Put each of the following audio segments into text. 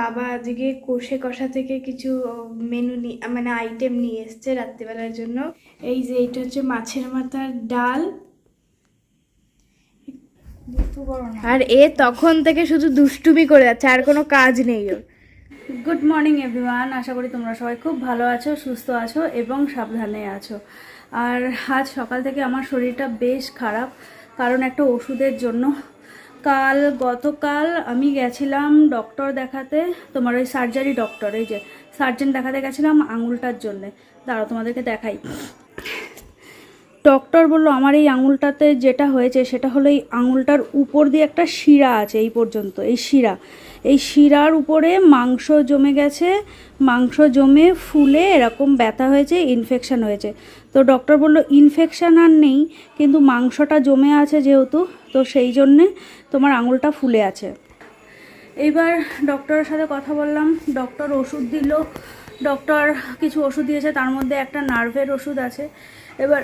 বাবা আজকে কষে কষা থেকে কিছু মেনু নিয়ে মানে আইটেম নিয়ে এসছে রাত্রিবেলার জন্য। এই যে এটা হচ্ছে মাছের মাথার ডাল। আর এ তখন থেকে শুধু দুষ্টুমি করে যাচ্ছে আর কোনো কাজ নেই ওর। গুড মর্নিং এভরিওয়ান আশা করি তোমরা সবাই খুব ভালো আছো সুস্থ আছো এবং সাবধানে আছো। আর আজ সকাল থেকে আমার শরীরটা বেশ খারাপ কারণ একটা ওষুধের জন্য কাল গতকাল আমি গেছিলাম ডক্টর দেখাতে, তোমার ওই সার্জারি ডক্টর এই যে সার্জন দেখাতে গেছিলাম আঙুলটার জন্যে। দাঁড়াও, তোমাদেরকে দেখাই। ডক্টর বলল, আমার এই আঙুলটাতে যেটা হয়েছে, সেটা হলো এই আঙুলটার উপর দিয়ে একটা শিরা আছে, এই পর্যন্ত, এই শিরা। এই শিরার উপরে মাংস জমে গেছে, মাংস জমে ফুলে এরকম ব্যথা হয়েছে ইনফেকশান হয়েছে। তো ডক্টর বলল ইনফেকশান আর নেই, কিন্তু মাংসটা জমে আছে যেহেতু, তো সেই জন্যে তোমার আঙুলটা ফুলে আছে। এইবার ডক্টরের সাথে কথা বললাম ডক্টর ওষুধ দিল ডক্টর কিছু ওষুধ দিয়েছে, তার মধ্যে একটা নার্ভের ওষুধ আছে। এবার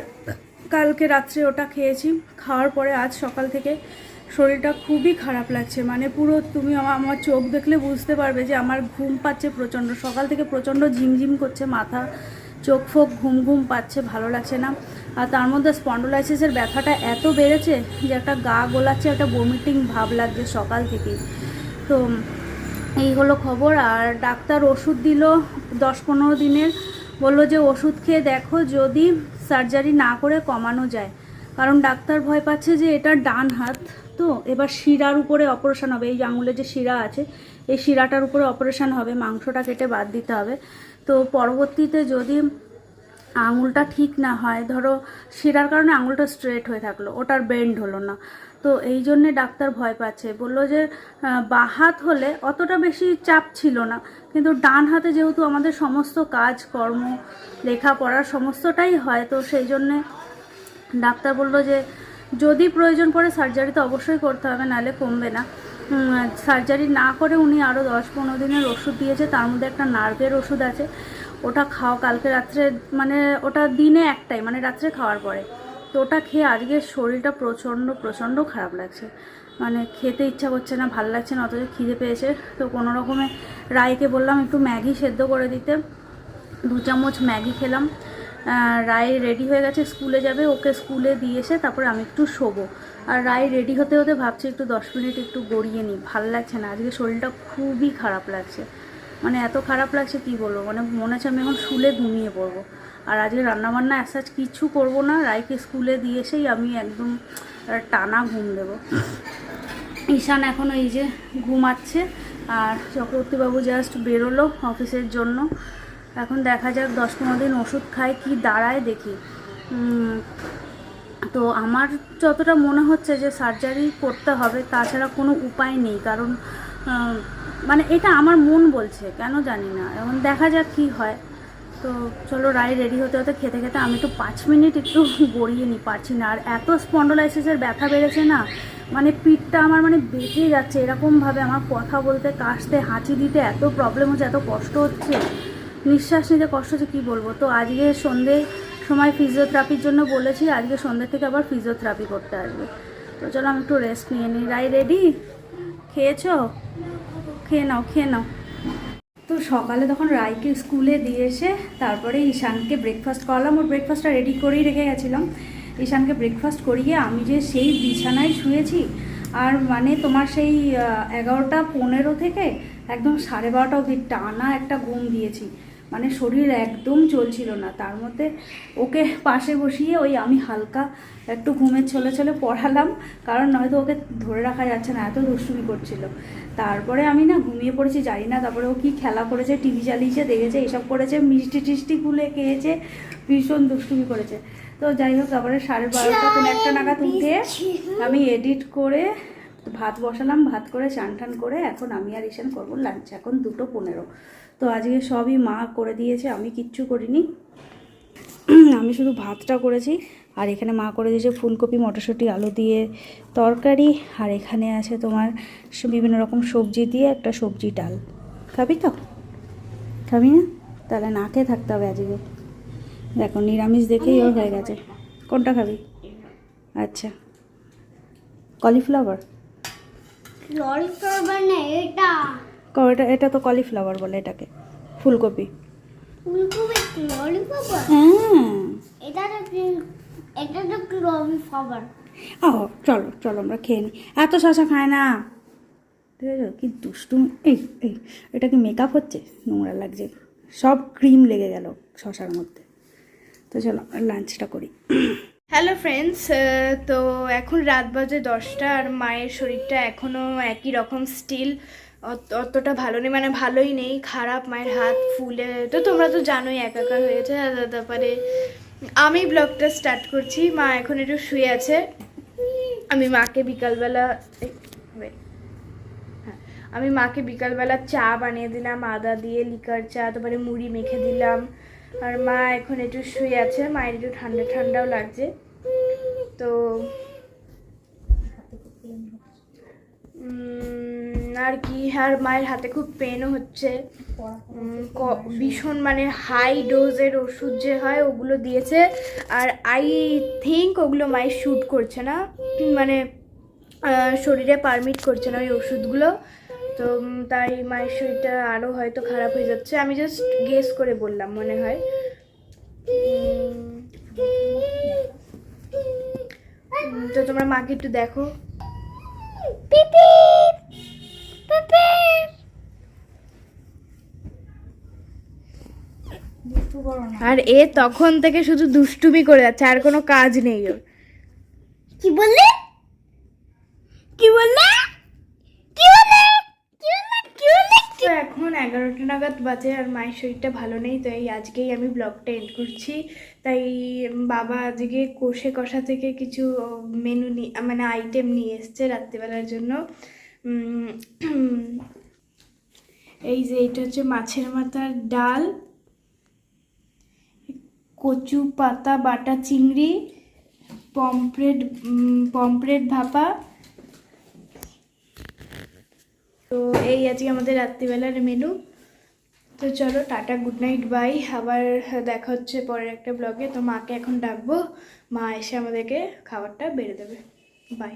কালকে রাত্রে ওটা খেয়েছি, খাওয়ার পরে আজ সকাল থেকে শরীরটা খুবই খারাপ লাগছে মানে পুরো তুমি আমা- আমার চোখ দেখলে বুঝতে পারবে যে আমার ঘুম পাচ্ছে প্রচণ্ড, সকাল থেকে প্রচণ্ড ঝিমঝিম করছে মাথা চোখ ফোক ঘুম ঘুম পাচ্ছে, ভালো লাগছে না। আর তার মধ্যে স্পন্ডোলাইসিসের ব্যথাটা এত বেড়েছে যে একটা গা গোলাচ্ছে, একটা বমিটিং ভাব লাগছে সকাল থেকেই। তো এই হলো খবর। আর ডাক্তার ওষুধ দিল দশ পনেরো দিনের। বলল যে, ওষুধ খেয়ে দেখো যদি সার্জারি না করে কমানো যায়। কারণ ডাক্তার ভয় পাচ্ছে যে এটা ডান হাত। তো এবার শিরার উপরে অপারেশন হবে। এই যে আঙুলে যে শিরা আছে, এই শিরাটার উপরে অপারেশন হবে। মাংসটা কেটে বাদ দিতে হবে। তো পরবর্তীতে যদি আঙুলটা ঠিক না হয়, ধরো শিরার কারণে আঙুলটা স্ট্রেট হয়ে থাকল, ওটার বেন্ড হলো না। তো এই জন্যে ডাক্তার ভয় পাচ্ছে। বলল যে বাঁ হাত হলে অতটা বেশি চাপ ছিল না, কিন্তু ডান হাতে যেহেতু আমাদের সমস্ত কাজ, কর্ম, লেখাপড়ার সমস্তটাই হয়, তো সেই জন্যে ডাক্তার বলল যে, যদি প্রয়োজন পড়ে সার্জারি তো অবশ্যই করতে হবে, নাহলে কমবে না। সার্জারি না করে উনি আরও দশ পনেরো দিনের ওষুধ দিয়েছে, তার মধ্যে একটা নার্ভের ওষুধ আছে। ওটা খাও, কালকে রাত্রে মানে ওটা দিনে একটাই মানে রাত্রে খাওয়ার পরে। তো ওটা খেয়ে আজকে শরীরটা প্রচণ্ড প্রচণ্ড খারাপ লাগছে। মানে খেতে ইচ্ছা করছে না, ভালো লাগছে না, অথচ খিদে পেয়েছে। তো কোনো রকমে রায়কে বললাম একটু ম্যাগি সেদ্ধ করে দিতে। দু চামচ ম্যাগি খেলাম। রায় রেডি হয়ে গেছে, স্কুলে যাবে। ওকে স্কুলে দিয়ে এসে তারপরে আমি একটু শোবো। আর রায় রেডি হতে হতে ভাবছি একটু দশ মিনিট একটু গড়িয়ে নিই। ভালো লাগছে না। আজকে শরীরটা খুবই খারাপ লাগছে। মানে এত খারাপ লাগছে কি বলব? মানে মনে হচ্ছে আমি এখন শুলে ঘুমিয়ে পড়ব। আর আজকে রান্নাবান্না অ্যাসাজ কিছু করব না। রায়কে স্কুলে দিয়ে এসেই আমি একদম টানা ঘুম দেবো। ঈশান এখন এই যে ঘুমাচ্ছে। আর চক্রবর্তীবাবু জাস্ট বেরোলো অফিসের জন্য। এখন দেখা যাক দশ পনেরো দিন ওষুধ খায় কি দাঁড়ায় দেখি। তো আমার যতটা মনে হচ্ছে যে সার্জারি করতে হবে, তাছাড়া কোনো উপায় নেই। কারণ মানে এটা আমার মন বলছে, কেন জানি না। এখন দেখা যাক কি হয়। তো চলো রায় রেডি হতে হতে খেতে খেতে আমি একটু পাঁচ মিনিট একটু গড়িয়ে নিই পারছি না। আর এত স্পন্ডোলাইসিসের ব্যথা বেড়েছে না মানে পিঠটা আমার মানে বেঁকে যাচ্ছে। এরকমভাবে আমার কথা বলতে, কাশতে, হাঁচি দিতে এত প্রবলেম হচ্ছে, এত কষ্ট হচ্ছে। নিঃশ্বাস নিতে কষ্ট হচ্ছে, কী বলব? তো আজকে সন্ধে সময় ফিজিওথেরাপির জন্য বলেছি, আজকে সন্ধ্যে থেকে আবার ফিজিওথেরাপি করতে আসবে। তো চলো আমি একটু রেস্ট নিয়ে নিই। রাই রেডি খেয়েছো? খেয়ে নাও খেয়ে নাও। তো সকালে তখন রায়কে স্কুলে দিয়ে এসে তারপরে ঈশানকে ব্রেকফাস্ট করালাম। ওর ব্রেকফাস্টটা রেডি করেই রেখে গেছিলাম। ঈশানকে ব্রেকফাস্ট করিয়ে আমি যে সেই বিছানায় শুয়েছি, আর মানে তোমার সেই এগারোটা পনেরো থেকে একদম সাড়ে বারোটা অবধি টানা একটা ঘুম দিয়েছি। মানে শরীর একদম চলছিল না। তার মধ্যে ওকে পাশে বসিয়ে ওই আমি হালকা একটু ঘুমের ছলে ছলে পড়ালাম কারণ নয়তো ওকে ধরে রাখা যাচ্ছে না এত দুষ্টুমি করছিল। তারপরে আমি না ঘুমিয়ে পড়েছি জানি না তারপরে ও কি খেলা করেছে টিভি চালিয়েছে দেখেছে এসব করেছে মিষ্টি টিষ্টি গুলে খেয়েছে ভীষণ দুষ্টুমি করেছে। তো যাই হোক তারপরে সাড়ে বারোটা কোনো একটা নাগাদ উঠে আমি এডিট করে ভাত বসালাম, ভাত করে চান টান করে এখন আমি আর ঈশান করব লাঞ্চ এখন দুটো পনেরো। তো আজকে সবই মা করে দিয়েছে, আমি কিচ্ছু করিনি। আমি শুধু ভাতটা করেছি, আর এখানে মা করে দিয়েছে ফুলকপি, মটরশুঁটি, আলু দিয়ে তরকারি, আর এখানে আছে তোমার বিভিন্ন রকম সবজি দিয়ে একটা সবজি ডাল। খাবি তো? খাবি না? তাহলে না খেয়ে থাকতে হবে আজকে। দেখো, নিরামিষ দেখেই ওর হয়ে গেছে। কোনটা খাবি? আচ্ছা। কলিফ্লাওয়ার? ললিপপ মানে এটা। এটা এটা তো কলিফ্লাওয়ার বলে এটাকে। ফুলকপি। ফুলকপি ললিপপ? হ্যাঁ। এটা তো এটা তো ললিপপ ও চলো চলো আমরা খেয়ে নিই এত শশা খায় না। ঠিক আছে কি দুষ্টু এই এই এটা কি মেকআপ হচ্ছে? নোংরা লাগছে। সব ক্রিম লেগে গেল শশার মধ্যে। তো চলো লাঞ্চটা করি। হ্যালো ফ্রেন্ডস তো এখন রাত বাজে দশটা আর মায়ের শরীরটা এখনও একই রকম স্টিল অতটা ভালো নেই মানে ভালোই নেই, খারাপ, মায়ের হাত ফুলে। তো তোমরা তো জানোই, একাকার হয়েছে। তারপরে আমি ব্লগটা স্টার্ট করছি। মা এখন একটু শুয়ে আছে। আমি মাকে বিকালবেলা হ্যাঁ আমি মাকে বিকালবেলা চা বানিয়ে দিলাম, আদা দিয়ে, লিকার চা, তারপরে মুড়ি মেখে দিলাম। আর মা এখন একটু শুয়ে আছে, মায়ের একটু ঠান্ডা, ঠান্ডাও লাগছে। তো আর কি, আর মায়ের হাতে খুব পেনও হচ্ছে। ভীষণ মানে হাই ডোজের ওষুধ যে হয়, ওগুলো দিয়েছে। আর আই থিঙ্ক ওগুলো মায়ের শ্যুট করছে না। মানে শরীরে পারমিট করছে না ওই ওষুধগুলো। তো তাই মায়ের শরীরটা আরও হয়তো খারাপ হয়ে যাচ্ছে। আমি জাস্ট গেস করে বললাম মনে হয়। তো তোমরা মাকে একটু দেখো। আর এ তখন থেকে শুধু দুষ্টুমি করে যাচ্ছে, আর কোনো কাজ নেই ওর। কি বললে কি বললে কি বললে কি বললে কি বললে তো এখন এগারোটা নাগাদ বাজে আর মায়ের শরীরটা ভালো নেই, তো এই আজকেই আমি ব্লগটা এন্ড করছি। তাই বাবা আজকে কষে কষা থেকে কিছু মেনু নিয়ে মানে আইটেম নিয়ে এসছে রাত্রিবেলার জন্য। এই যে এটা হচ্ছে মাছের মাথার ডাল, কচু পাতা বাটা চিংড়ি, পমফ্রেট পমফ্রেট ভাপা তো এই আজকে আমাদের রাত্রিবেলার মেনু তো চলো, টাটা গুড নাইট বাই আবার দেখা হচ্ছে পরের একটা ব্লগে তো মাকে এখন ডাকবো। মা এসে আমাদেরকে খাবারটা বেড়ে দেবে। বাই